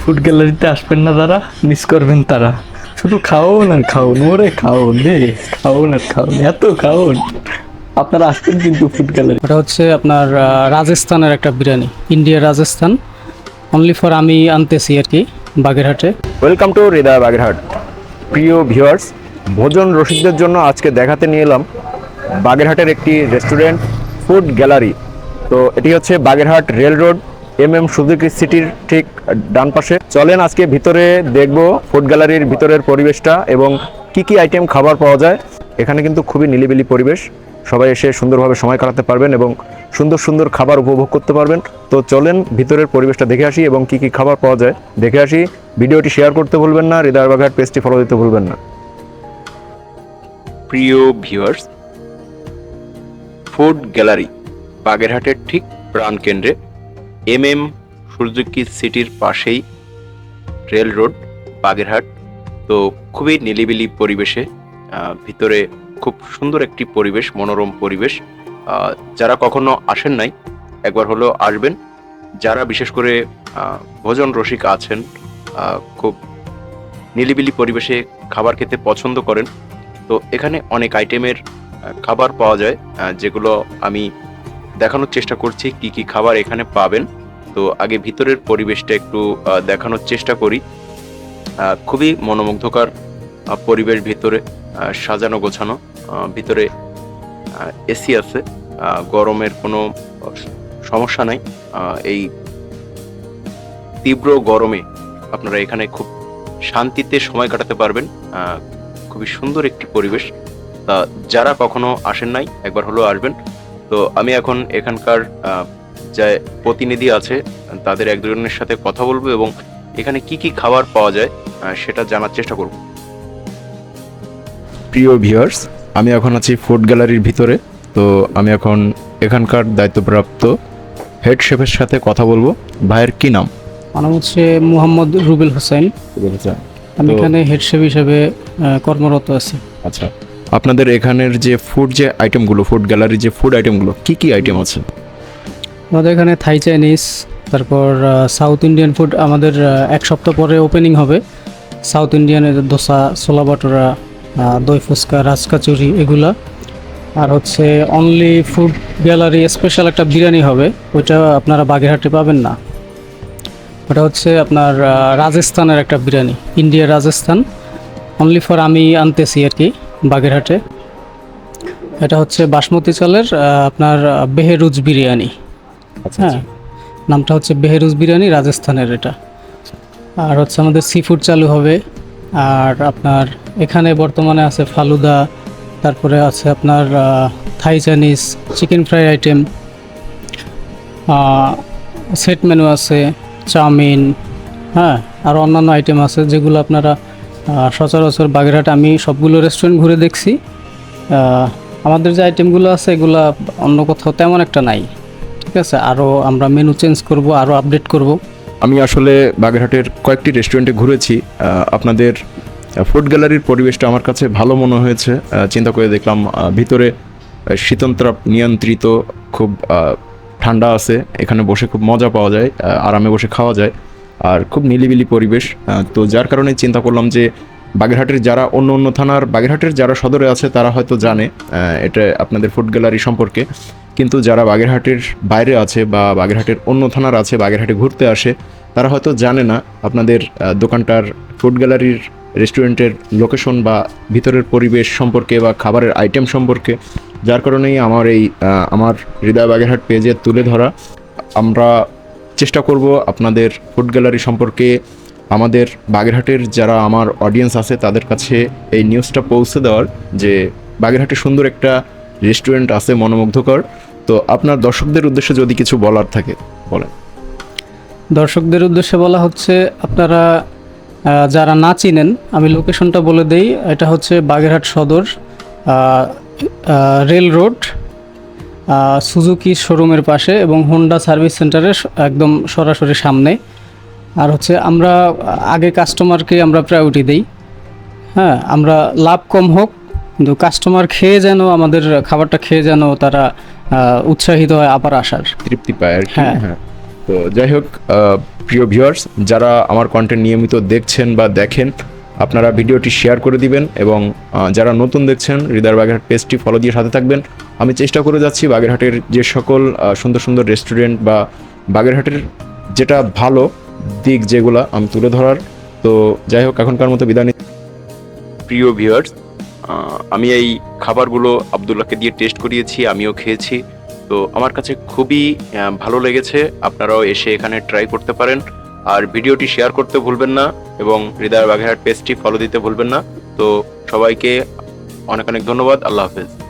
Food গ্যালারিতে আসবেন না তারা মিস করবেন তারা। শুধু খাওন আর খাওন ওরে খাওন রে খাওন আর খাওন এত খাওন। আপনারা আসবেন কিন্তু ফুড গ্যালারি ওটা হচ্ছে আপনার রাজস্থানের একটা biryani India Rajasthan. Only for আমি আনতেছি আর কি বাগেরহাটে। Welcome to Hridoy Bagerhat. প্রিয় ভিউয়ার্স ভোজন রসিকদের জন্য আজকে দেখাতে নিয়ে এলাম বাগেরহাটের একটি রেস্টুরেন্ট, ফুড গ্যালারি। তো এটি হচ্ছে Bagerhat rail road M M Suzuki সিটির ঠিক ডান পাশে। চলেন আজকে ভিতরে দেখব ফুড গ্যালারির ভিতরের পরিবেশটা এবং কি কি আইটেম খাবার পাওয়া যায়। এখানে কিন্তু খুবই নিলিবিলি পরিবেশ। সবাই এসে সুন্দরভাবে সময় কাটাতে পারবেন এবং সুন্দর সুন্দর খাবার উপভোগ করতে পারবেন। তো চলেন ভিতরের পরিবেশটা দেখে আসি এবং কি কি খাবার পাওয়া যায়। দেখে আসি, ভিডিওটি শেয়ার করতে ভুলবেন না হৃদয় বাঘাট পেজটি ফলো দিতে ভুলবেন না। প্রিয় ভিউয়ার্স ফুড গ্যালারি, বাগেরহাটের ঠিক প্রাণকেন্দ্রে এম এম সুজুকি সিটির পাশেই রেল রোড, বাগেরহাট। তো খুবই নিলিবিলি পরিবেশে ভিতরে খুব সুন্দর একটি পরিবেশ, মনোরম পরিবেশ। যারা কখনো আসেন নাই, একবার হলো আসবেন। যারা বিশেষ করে ভোজন রসিক আছেন খুব নিলিবিলি পরিবেশে খাবার খেতে পছন্দ করেন। তো এখানে অনেক আইটেমের খাবার পাওয়া যায় যেগুলো আমি দেখানোর চেষ্টা করছি, কি কি খাবার এখানে পাবেন। তো আগে ভিতরের পরিবেশটা একটু দেখানোর চেষ্টা করি। খুবই মনোমুগ্ধকর পরিবেশ ভিতরে সাজানো গোছানো ভিতরে এসি আছে। গরমের কোনো সমস্যা নাই। এই তীব্র গরমে আপনারা এখানে খুব শান্তিতে সময় কাটাতে পারবেন। খুবই সুন্দর একটি পরিবেশ। তা যারা কখনো আসেন নাই একবার হলেও আসবেন। তো আমি এখন এখানকার যে প্রতিনিধি আছে তাদের এক দুজনের সাথে কথা বলব এবং এখানে কি কি খাবার পাওয়া যায় সেটা জানার চেষ্টা করব। প্রিয় ভিউয়ার্স আমি এখন আছি ফুড গ্যালারির ভিতরে। তো আমি এখন এখানকার দায়িত্বপ্রাপ্ত হেড শেফের সাথে কথা বলব। ভাইয়ের কি নাম? আমার নাম হচ্ছে মুহাম্মদ রুবেল হোসেন। আমি এখানে হেড শেফ হিসেবে কর্মরত আছি। আচ্ছা। আপনাদের এখানের যে ফুড যে আইটেমগুলো ফুড গ্যালারির যে ফুড আইটেমগুলো কি কি আইটেম আছে? আমাদের এখানে থাই চাইনিজ তারপর সাউথ ইন্ডিয়ান ফুড আমাদের এক সপ্তাহ পরে ওপেনিং হবে। সাউথ ইন্ডিয়ানের দোসা, ছোলা বাটোরা দই ফুচকা, রাজকাচুরি, এগুলা। আর হচ্ছে অনলি ফুড গ্যালারি স্পেশাল একটা বিরিয়ানি হবে, ওইটা আপনারা বাগেরহাটে পাবেন না। ওটা হচ্ছে আপনার রাজস্থানের একটা biryani India Rajasthan. Only for আমি আনতেছি আর কি। বাগেরহাটে। এটা হচ্ছে বাসমতি চালের আপনার বেহেরুজ বিরিয়ানি। আচ্ছা হ্যাঁ নামটা হচ্ছে বেহেরুজ বিরিয়ানি রাজস্থানের এটা। আর হচ্ছে আমাদের সি ফুড চালু হবে। আর আপনার এখানে বর্তমানে আছে ফালুদা তারপরে আছে আপনার Thai Chinese chicken fry item. Set menu আছে চাউমিন হ্যাঁ আর অন্যান্য আইটেম আছে যেগুলো আপনারা সচরাচর বাগেরহাট আমি সবগুলো রেস্টুরেন্ট ঘুরে দেখছি। আমাদের যে আইটেমগুলো আছে, এগুলো অন্য কোথাও তেমন একটা নাই। ঠিক আছে? আরও আমরা মেনু চেঞ্জ করব আরও আপডেট করব। আমি আসলে বাগেরহাটের কয়েকটি রেস্টুরেন্টে ঘুরেছি। আপনাদের ফুড গ্যালারির পরিবেশটা আমার কাছে ভালো মনে হয়েছে। চিন্তা করে দেখলাম ভিতরে শীতন্ত্রাপ নিয়ন্ত্রিত, খুব ঠান্ডা আছে। এখানে বসে খুব মজা পাওয়া যায় আরামে বসে খাওয়া যায়। আর খুব নিলিবিলি পরিবেশ। তো যার কারণে চিন্তা করলাম যে বাগেরহাটের যারা অন্য অন্য থানার, বাগেরহাটের যারা সদরে আছে, তারা হয়তো জানে এটা আপনাদের ফুড গ্যালারি সম্পর্কে। কিন্তু যারা বাগেরহাটের বাইরে আছে বা বাগেরহাটের অন্য থানার আছে, বাগেরহাটে ঘুরতে আসে, তারা হয়তো জানে না আপনাদের দোকানটার ফুড গ্যালারির, রেস্টুরেন্টের লোকেশন বা ভিতরের পরিবেশ সম্পর্কে বা খাবারের আইটেম সম্পর্কে। যার কারণেই আমার এই আমার হৃদয় বাগেরহাট পেজে তুলে ধরা। আমরা চেষ্টা করব আপনাদের ফুড গ্যালারি সম্পর্কে। আমাদের বাগেরহাটের যারা আমার অডিয়েন্স আছে, তাদের কাছে এই নিউজটা পৌঁছে দেওয়ার যে বাগেরহাটে সুন্দর একটা রেস্টুরেন্ট আছে মনোমুগ্ধকর। তো আপনার দর্শকদের উদ্দেশ্যে যদি কিছু বলার থাকে, বলেন। দর্শকদের উদ্দেশ্যে বলা হচ্ছে, আপনারা যারা না চিনেন, আমি লোকেশনটা বলে দেই। এটা হচ্ছে বাগেরহাট সদর রেল রোড সুজুকি শোরুমের পাশে এবং হোন্ডা সার্ভিস সেন্টারের একদম সরাসরি সামনে। আর হচ্ছে আমরা আগে কাস্টমারকে আমরা প্রায়োরিটি দেই। হ্যাঁ আমরা লাভ কম হোক কিন্তু কাস্টমার খেয়ে যেন আমাদের খাবারটা খেয়ে যেন তারা উৎসাহিত হয় আবার আসার। তৃপ্তি পায় আর কি হ্যাঁ। হ্যাঁ। তো যাই হোক প্রিয় ভিউয়ার্স যারা আমার কন্টেন্ট নিয়মিত দেখছেন বা দেখেন আপনারা ভিডিওটি শেয়ার করে দিবেন এবং যারা নতুন দেখছেন, হৃদয় বাগেরহাট পেজটি ফলো দিয়ে সাথে থাকবেন। আমি চেষ্টা করে যাচ্ছি বাগেরহাটের যে সকল সুন্দর সুন্দর রেস্টুরেন্ট বা বাগেরহাটের যেটা ভালো দিক যেগুলা আমি তুলে ধরার। তো যাই হোক, এখনকার মতো বিদায়। প্রিয় ভিউয়ার্স আমি এই খাবারগুলো আবদুল্লাহকে দিয়ে টেস্ট করিয়েছি, আমিও খেয়েছি। তো আমার কাছে খুবই ভালো লেগেছে। আপনারাও এসে এখানে ট্রাই করতে পারেন। আর ভিডিওটি শেয়ার করতে ভুলবেন না এবং হৃদয় বাঘেরহাট পেজটি ফলো দিতে ভুলবেন না। তো সবাইকে অনেক অনেক ধন্যবাদ। আল্লাহ হাফেজ।